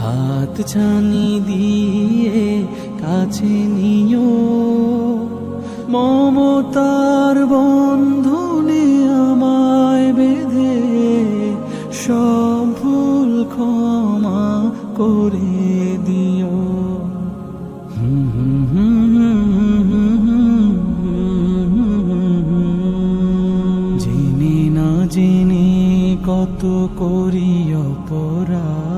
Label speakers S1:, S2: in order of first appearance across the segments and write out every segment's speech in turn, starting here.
S1: হাত ছানি দিয়ে কাছে নিও মমতার বন্ধনে আমায় বেঁধে সব ভুল ক্ষমা করে দিও। জেনে না জেনে কত করি অপরাধ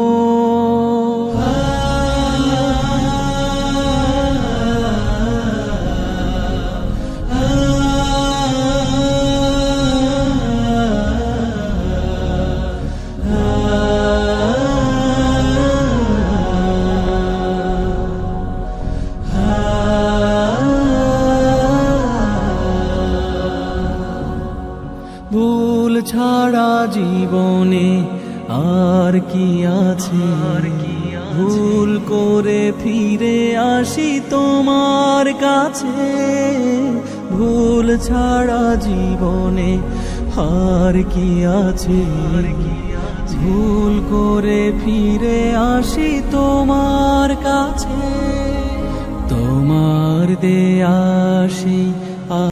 S1: ছাড়া জীবনে আর কি আছে? ভুল করে ফিরে আসি তোমার কাছে। ভুল ছাড়া জীবনে আর কি আছে? ভুল করে ফিরে আসি তোমার কাছে। তোমার দেয়া সেই